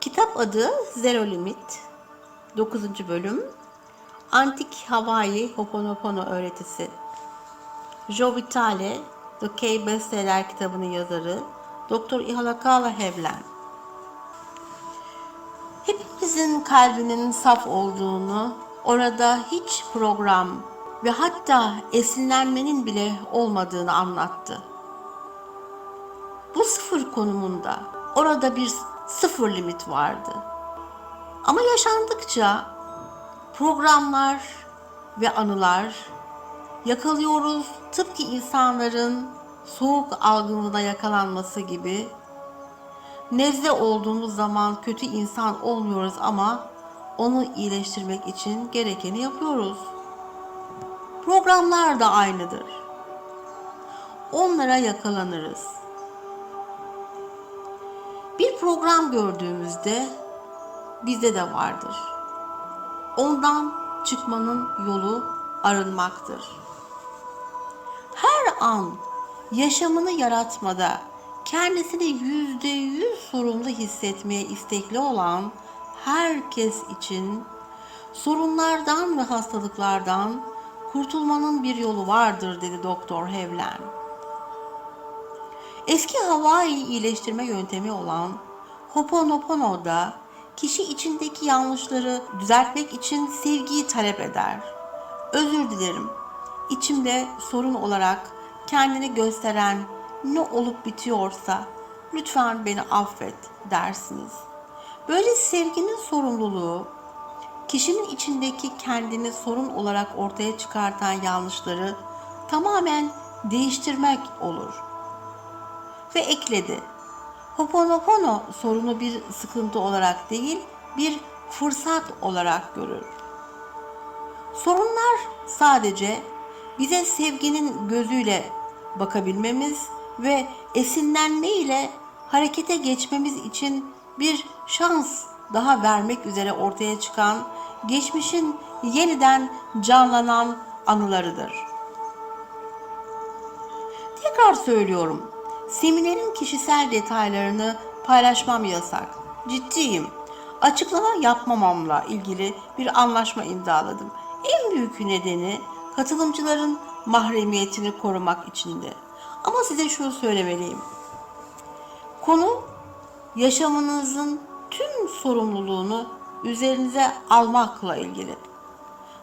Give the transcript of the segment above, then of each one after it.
Kitap adı Zero Limit. 9. bölüm. Antik Hawaii Hoponopono öğretisi. Joe Vitale, The K Bestseller kitabının yazarı Dr. Ihalakala Hevlen. Hepimizin kalbinin saf olduğunu, orada hiç program ve hatta esinlenmenin bile olmadığını anlattı. Bu sıfır konumunda orada bir sıfır limit vardı. Ama yaşandıkça programlar ve anılar yakalıyoruz tıpkı insanların soğuk algınlığına yakalanması gibi nezle olduğumuz zaman kötü insan olmuyoruz ama onu iyileştirmek için gerekeni yapıyoruz. Programlar da aynıdır. Onlara yakalanırız. Program gördüğümüzde bizde de vardır. Ondan çıkmanın yolu arınmaktır. Her an yaşamını yaratmada kendisini yüzde yüz sorumlu hissetmeye istekli olan herkes için sorunlardan ve hastalıklardan kurtulmanın bir yolu vardır dedi Doktor Hevlen. Eski Hawaii iyileştirme yöntemi olan Hoponopono'da kişi içindeki yanlışları düzeltmek için sevgiyi talep eder. Özür dilerim. İçimde sorun olarak kendini gösteren ne olup bitiyorsa lütfen beni affet dersiniz. Böyle sevginin sorumluluğu kişinin içindeki kendini sorun olarak ortaya çıkartan yanlışları tamamen değiştirmek olur. Ve ekledi. Hoponopono sorunu bir sıkıntı olarak değil, bir fırsat olarak görür. Sorunlar sadece bize sevginin gözüyle bakabilmemiz ve esinlenme ile harekete geçmemiz için bir şans daha vermek üzere ortaya çıkan geçmişin yeniden canlanan anılarıdır. Tekrar söylüyorum. Seminerin kişisel detaylarını paylaşmam yasak. Ciddiyim. Açıklama yapmamamla ilgili bir anlaşma imzaladım. En büyük nedeni katılımcıların mahremiyetini korumak içindi. Ama size şunu söylemeliyim. Konu yaşamınızın tüm sorumluluğunu üzerinize almakla ilgili.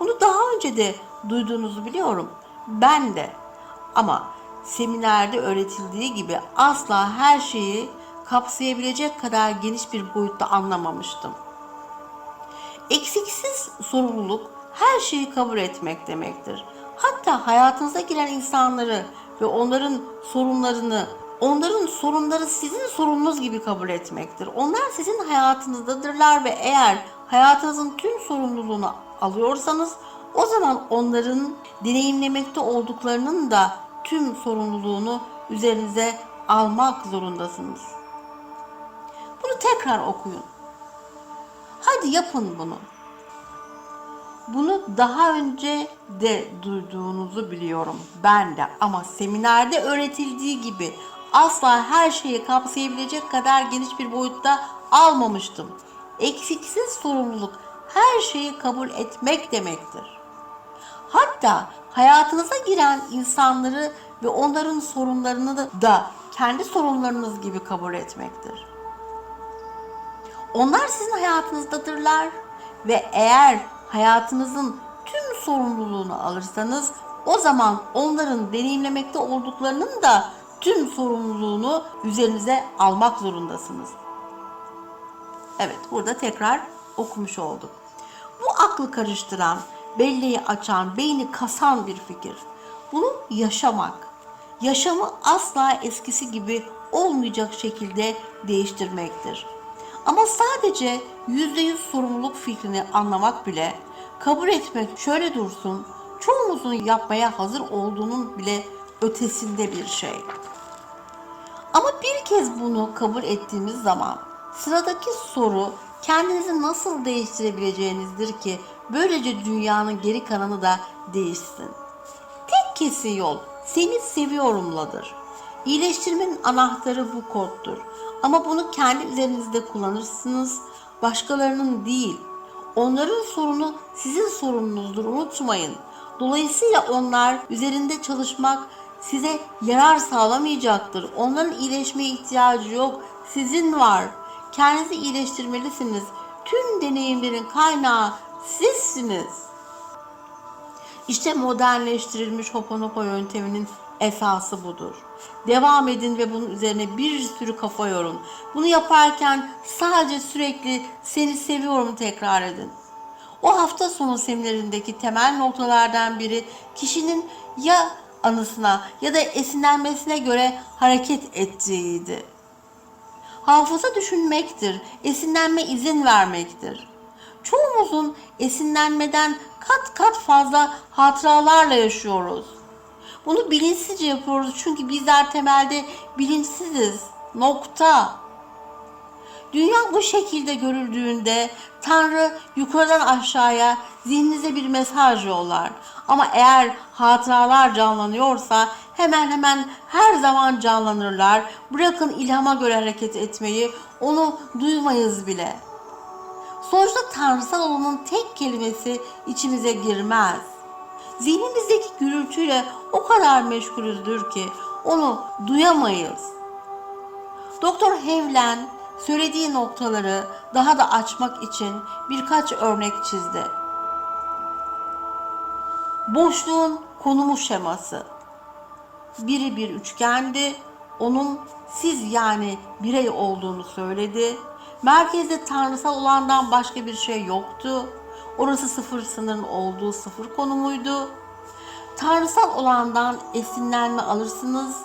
Bunu daha önce de duyduğunuzu biliyorum. Ben de. Ama seminerde öğretildiği gibi asla her şeyi kapsayabilecek kadar geniş bir boyutta anlamamıştım. Eksiksiz sorumluluk her şeyi kabul etmek demektir. Hatta hayatınıza giren insanları ve onların sorunlarını, onların sorunları sizin sorununuz gibi kabul etmektir. Onlar sizin hayatınızdadırlar ve eğer hayatınızın tüm sorumluluğunu alıyorsanız o zaman onların deneyimlemekte olduklarının da tüm sorumluluğunu üzerinize almak zorundasınız. Bunu tekrar okuyun. Hadi yapın bunu. Bunu daha önce de duyduğunuzu biliyorum ben de ama seminerde öğretildiği gibi asla her şeyi kapsayabilecek kadar geniş bir boyutta almamıştım. Eksiksiz sorumluluk her şeyi kabul etmek demektir. Hatta hayatınıza giren insanları ve onların sorunlarını da kendi sorunlarınız gibi kabul etmektir. Onlar sizin hayatınızdadırlar ve eğer hayatınızın tüm sorumluluğunu alırsanız o zaman onların deneyimlemekte olduklarının da tüm sorumluluğunu üzerinize almak zorundasınız. Evet, burada tekrar okumuş olduk. Bu aklı karıştıran, belleği açan, beyni kasan bir fikir. Bunu yaşamak, yaşamı asla eskisi gibi olmayacak şekilde değiştirmektir. Ama sadece yüzde yüz sorumluluk fikrini anlamak bile, kabul etmek şöyle dursun, çoğumuzun yapmaya hazır olduğunun bile ötesinde bir şey. Ama bir kez bunu kabul ettiğimiz zaman sıradaki soru kendinizi nasıl değiştirebileceğinizdir ki böylece dünyanın geri kalanı da değişsin. Tek kesi yol seni seviyorumladır. İyileştirmenin anahtarı bu koddur. Ama bunu kendi üzerinizde kullanırsınız, başkalarının değil. Onların sorunu sizin sorununuzdur unutmayın. Dolayısıyla onlar üzerinde çalışmak size yarar sağlamayacaktır. Onların iyileşmeye ihtiyacı yok. Sizin var. Kendinizi iyileştirmelisiniz. Tüm deneyimlerin kaynağı sizsiniz. İşte modernleştirilmiş Hoponopo yönteminin esası budur. Devam edin ve bunun üzerine bir sürü kafa yorun. Bunu yaparken sadece sürekli seni seviyorum tekrar edin. O hafta sonu seminerindeki temel noktalardan biri kişinin ya anısına ya da esinlenmesine göre hareket ettiğiydi. Hafıza düşünmektir, esinlenme izin vermektir. Çoğumuzun esinlenmeden kat kat fazla hatıralarla yaşıyoruz. Bunu bilinçsizce yapıyoruz çünkü bizler temelde bilinçsiziz. Nokta. Dünya bu şekilde görüldüğünde Tanrı yukarıdan aşağıya zihninize bir mesaj yollar. Ama eğer hatıralar canlanıyorsa hemen hemen her zaman canlanırlar. Bırakın ilhama göre hareket etmeyi, onu duymayız bile. Sonuçta tanrısal olanın tek kelimesi içimize girmez. Zihnimizdeki gürültüyle o kadar meşgulüzdür ki onu duyamayız. Doktor Hevlen söylediği noktaları daha da açmak için birkaç örnek çizdi. Boşluğun konumu şeması. Biri bir üçgendi. Onun siz yani birey olduğunu söyledi. Merkezde tanrısal olandan başka bir şey yoktu. Orası sıfır sınırın olduğu sıfır konumuydu. Tanrısal olandan esinlenme alırsınız.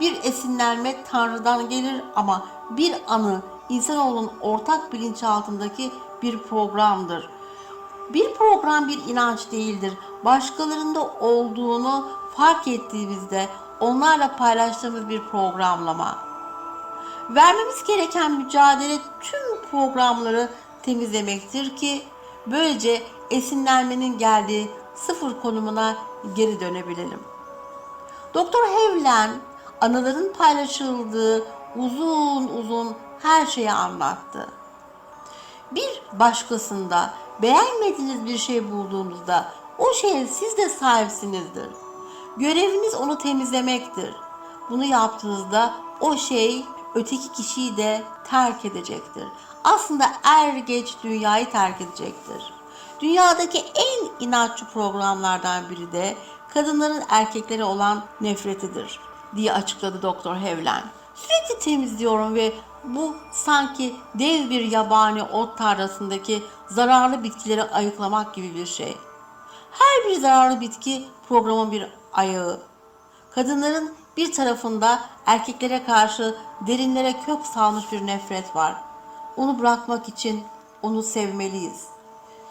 Bir esinlenme Tanrı'dan gelir ama bir anı insanoğlunun ortak bilinçaltındaki bir programdır. Bir program bir inanç değildir. Başkalarında olduğunu fark ettiğimizde onlarla paylaştığımız bir programlama. Vermemiz gereken mücadele tüm programları temizlemektir ki böylece esinlenmenin geldiği sıfır konumuna geri dönebilelim. Doktor Hevlen anıların paylaşıldığı uzun uzun her şeyi anlattı. Bir başkasında beğenmediğiniz bir şey bulduğunuzda o şeye siz de sahipsinizdir. Göreviniz onu temizlemektir. Bunu yaptığınızda o şey öteki kişiyi de terk edecektir. Aslında er geç dünyayı terk edecektir. Dünyadaki en inatçı programlardan biri de kadınların erkeklere olan nefretidir diye açıkladı Doktor Hevlen. Sürekli temizliyorum ve bu sanki dev bir yabani ot tarlasındaki zararlı bitkileri ayıklamak gibi bir şey. Her bir zararlı bitki programın bir ayağı. Kadınların bir tarafında erkeklere karşı derinlere kök salmış bir nefret var. Onu bırakmak için onu sevmeliyiz.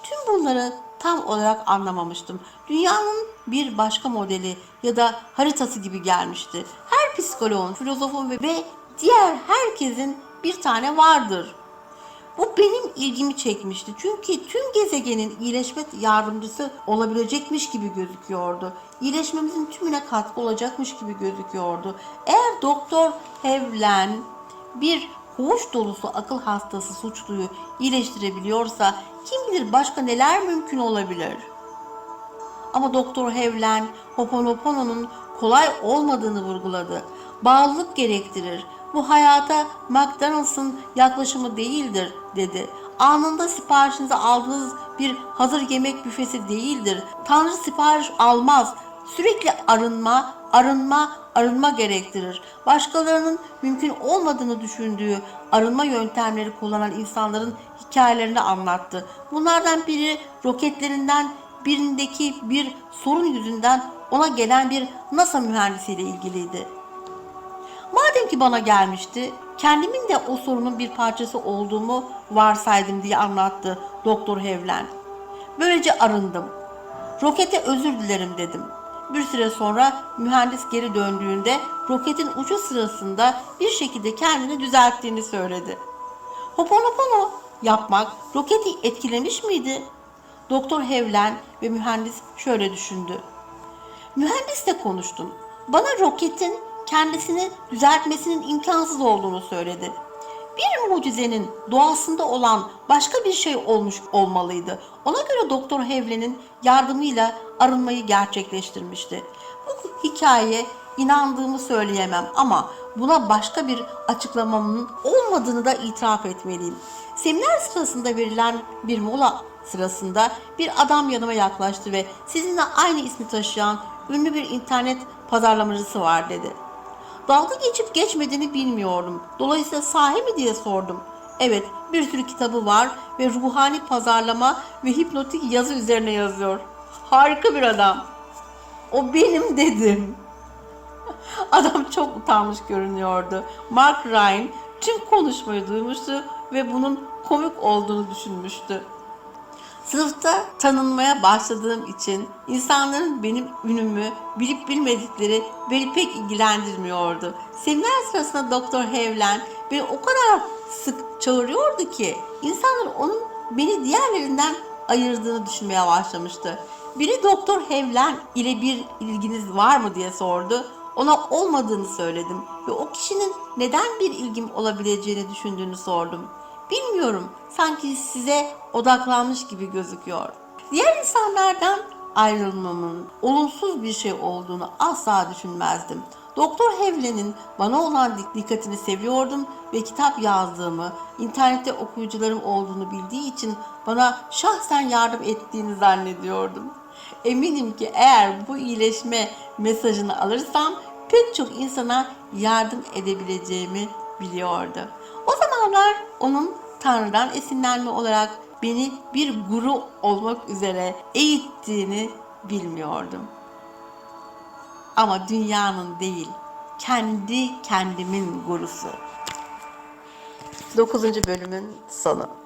Tüm bunları tam olarak anlamamıştım. Dünyanın bir başka modeli ya da haritası gibi gelmişti. Her psikoloğun, filozofun ve, diğer herkesin bir tane vardır. Bu benim ilgimi çekmişti. Çünkü tüm gezegenin iyileşme yardımcısı olabilecekmiş gibi gözüküyordu. İyileşmemizin tümüne katkı olacakmış gibi gözüküyordu. Eğer Doktor Hevlen bir koğuş dolusu akıl hastası suçluyu iyileştirebiliyorsa kim bilir başka neler mümkün olabilir? Ama Doktor Hevlen Hoponopono'nun kolay olmadığını vurguladı. Bağlılık gerektirir. Bu hayata McDonald's'ın yaklaşımı değildir dedi. Anında siparişinizi aldığınız bir hazır yemek büfesi değildir. Tanrı sipariş almaz. Sürekli arınma, arınma, arınma gerektirir. Başkalarının mümkün olmadığını düşündüğü arınma yöntemleri kullanan insanların hikayelerini anlattı. Bunlardan biri roketlerinden birindeki bir sorun yüzünden ona gelen bir NASA mühendisiyle ilgiliydi. Madem ki bana gelmişti, kendimin de o sorunun bir parçası olduğumu varsaydım diye anlattı Doktor Hevlen. Böylece arındım. Rokete özür dilerim dedim. Bir süre sonra mühendis geri döndüğünde roketin ucu sırasında bir şekilde kendini düzelttiğini söyledi. Hoponopono yapmak roketi etkilemiş miydi? Doktor Hevlen ve mühendis şöyle düşündü. Mühendisle konuştum. Bana roketin kendisini düzeltmesinin imkansız olduğunu söyledi. bir mucizenin doğasında olan başka bir şey olmuş olmalıydı. Ona göre Doktor Hevlen'in yardımıyla arınmayı gerçekleştirmişti. Bu hikayeye inandığımı söyleyemem ama buna başka bir açıklamamın olmadığını da itiraf etmeliyim. Seminer sırasında verilen bir mola sırasında bir adam yanıma yaklaştı ve sizinle aynı ismi taşıyan ünlü bir internet pazarlamacısı var dedi. Dalga geçip geçmediğini bilmiyordum. Dolayısıyla sahi mi diye sordum. Evet, bir sürü kitabı var ve ruhani pazarlama ve hipnotik yazı üzerine yazıyor. Harika bir adam. O benim dedim. Adam çok utanmış görünüyordu. Mark Ryan tüm konuşmayı duymuştu ve bunun komik olduğunu düşünmüştü. Sınıfta tanınmaya başladığım için insanların benim ünümü bilip bilmedikleri beni pek ilgilendirmiyordu. Seminer sırasında Doktor Hevlen beni o kadar sık çağırıyordu ki insanlar onun beni diğerlerinden ayırdığını düşünmeye başlamıştı. Biri Doktor Hevlen ile bir ilginiz var mı diye sordu. Ona olmadığını söyledim ve o kişinin neden bir ilgim olabileceğini düşündüğünü sordum. Bilmiyorum, sanki size odaklanmış gibi gözüküyor. Diğer insanlardan ayrılmamın olumsuz bir şey olduğunu asla düşünmezdim. Doktor Hevlen'in bana olan dik- dikkatini seviyordum ve kitap yazdığımı, internette okuyucularım olduğunu bildiği için bana şahsen yardım ettiğini zannediyordum. Eminim ki eğer bu iyileşme mesajını alırsam pek çok insana yardım edebileceğimi biliyordu. O zamanlar onun Tanrı'dan esinlenme olarak beni bir guru olmak üzere eğittiğini bilmiyordum. Ama dünyanın değil, kendi kendimin gurusu. 9. bölümün sonu.